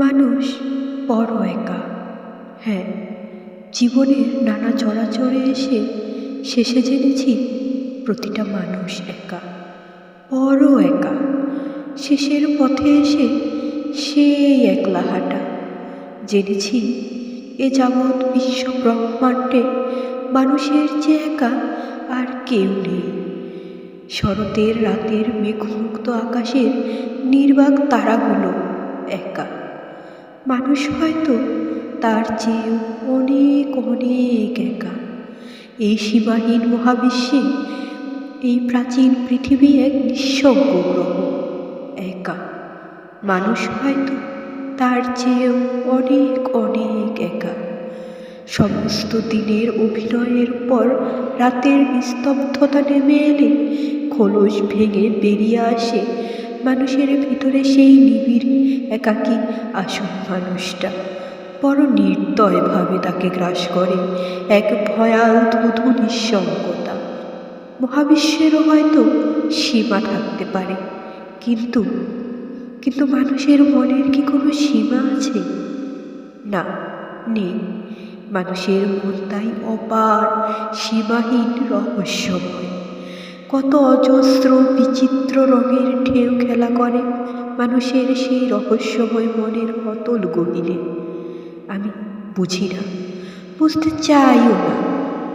মানুষ বড় একা। হ্যাঁ জীবনের নানা চড়াচড়ে এসে শেষে জেনেছি প্রতিটা মানুষ একা, বড় একা। শেষের পথে এসে সেই একলা হাঁটা। জেনেছি এ যাবৎ বিশ্ব ব্রহ্মাণ্ডে মানুষের যে একা আর কেউ নেই। শরতের রাতের মেঘমুক্ত আকাশের নির্বাক তারাগুলো একা। মানুষ হয়তো তার চেয়েও অনেক অনেক একা। এই সীমাহীন মহাবিশ্বে এই প্রাচীন পৃথিবী এক নিঃসঙ্গ গ্রহ, একা। মানুষ হয়তো তার চেয়েও অনেক অনেক একা। সমস্ত দিনের অভিনয়ের পর রাতের নিস্তব্ধতা নেমে এলে খোলস ভেঙে বেরিয়ে আসে মানুষের ভিতরে সেই নিবিড় একাকী আসল মানুষটা। বড় নির্দয়ভাবে তাকে গ্রাস করে। এক ভয়াল ধুধু নিঃসঙ্গতা। মহাবিশ্বেরও হয়তো সীমা থাকতে পারে। কিন্তু কিন্তু মানুষের মনের কি কোনো সীমা আছে? না, নেই। মানুষের মন তাই অপার, সীমাহীন রহস্যময়। কত অজস্র বিচিত্র রঙের ঢেউ খেলা করে মানুষের সেই রহস্যময় মনের অতল গহিনে আমি বুঝি না, বুঝতে চাইও না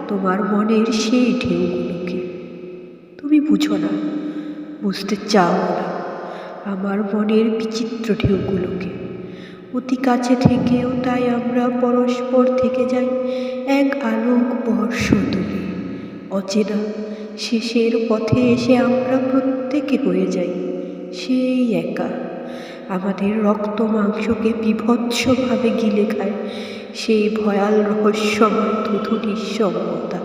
তোমার মনের সেই ঢেউগুলোকে। তুমি বুঝো না, বুঝতে চাও না আমার মনের বিচিত্র ঢেউগুলোকে। অতি কাছে থেকেও তাই আমরা পরস্পর থেকে যাই এক আলোক বর্ষ দূরে। অচেনা শেষের পথে এসে আমরা প্রত্যেকে হয়ে যাই, সেই একা। আমাদের রক্ত মাংসকে বিভৎসভাবে গিলে খায় সেই ভয়াল রহস্যময়, ধুধু নিঃসঙ্গতা।